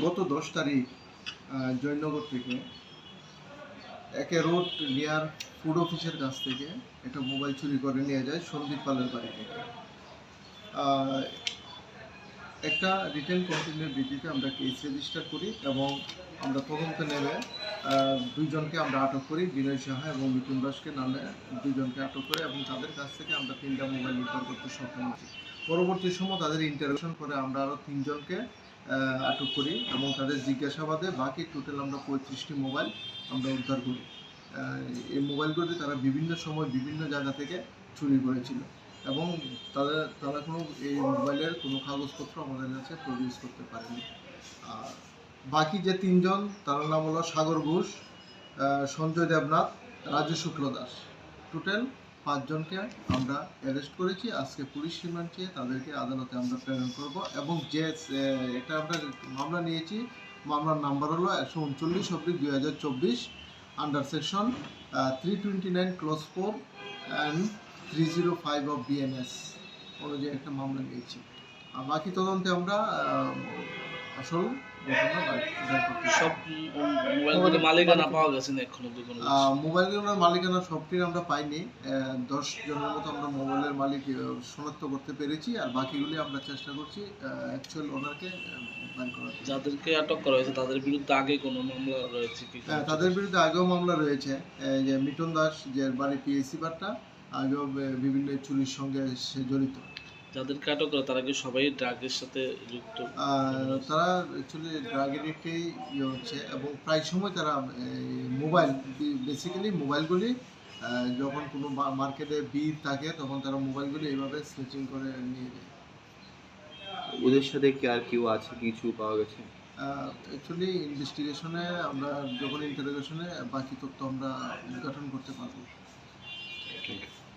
গত দশ তারিখ জয়নগর থেকে একে রোড নিয়ার ফুড অফিসের কাছ থেকে একটা মোবাইল চুরি করে নিয়ে যায় সন্দীপ পালের বাড়ি থেকে। একটা রিটেন কমপ্লেনের ভিত্তিতে আমরা কেস রেজিস্টার করি এবং আমরা তদন্ত আহ, দুইজনকে আমরা আটক করি, বিনয় সাহা এবং মিথুন দাসকে নামে দুইজনকে আটক করে এবং তাদের কাছ থেকে আমরা তিনটা মোবাইল উদ্ধার করতে সক্ষম হয়েছি পরবর্তী সময় তাদের ইন্টারভিউশন করে আমরা আরও তিনজনকে আটক করি এবং তাদের জিজ্ঞাসাবাদে বাকি টোটাল আমরা পঁয়ত্রিশটি মোবাইল আমরা উদ্ধার করি। এই মোবাইলগুলি তারা বিভিন্ন সময় বিভিন্ন জায়গা থেকে চুরি করেছিল এবং তাদের তারা কোনো এই মোবাইলের কোনো কাগজপত্র আমাদের কাছে প্রডিউস করতে পারেনি। আর বাকি যে তিনজন, তার নাম হলো সাগর ঘোষ সঞ্জয় দেবনাথ রাজু শুক্ল দাস। টোটাল পাঁচজনকে আমরা অ্যারেস্ট করেছি। আজকে পুলিশ রিমান্ড চেয়ে তাদেরকে আদালতে আমরা প্রেরণ করব এবং যে এটা আমরা মামলা নিয়েছি। মামলার নাম্বার হলো একশো উনচল্লিশ অব্দি দুই হাজার চব্বিশ under section three twenty nine clause four and three zero five of BNS অনুযায়ী একটা মামলা নিয়েছি। আর বাকি তদন্তে আমরা আসল সব মালিকানা পাওয়া গেছে না এখন কোনো মালিকানা সবটির আমরা পাইনি। দশ জনের মতো আমরা মোবাইলের মালিক শনাক্ত করতে পেরেছি। আর বাকিগুলি আমরা চেষ্টা করছি অ্যাকচুয়াল ওনারকে যাদেরকে আটক করা হয়েছে তাদের বিরুদ্ধে আগে কোনো মামলা রয়েছে কি হ্যাঁ, তাদের বিরুদ্ধে আগেও মামলা রয়েছে। যে মিটন দাস যে বাড়ি পিএসসি বারটা আগেও বিভিন্ন চুরির সঙ্গে সে জড়িত। যাদেরকে আটক করা তারা কি সবাই ড্রাগের সাথে যুক্ত? আর তারা অ্যাকচুয়ালি ড্রাগ এডিক্টেই ইয়ে হচ্ছে এবং প্রায় সময় তারা মোবাইল বেসিক্যালি মোবাইলগুলি আহ, যখন কোনো মার্কেটে ভিড় থাকে তখন তারা মোবাইলগুলি এইভাবে স্নেচিং করে নিয়ে যায়। ওদের সাথে কি আর কেউ আছে কিছু পাওয়া গেছে? অ্যাকচুয়ালি ইনভেস্টিগেশনে আমরা যখন ইন্টারোগেশনে বাকি তথ্য আমরা উদ্ঘাটন করতে পারব। Thank you.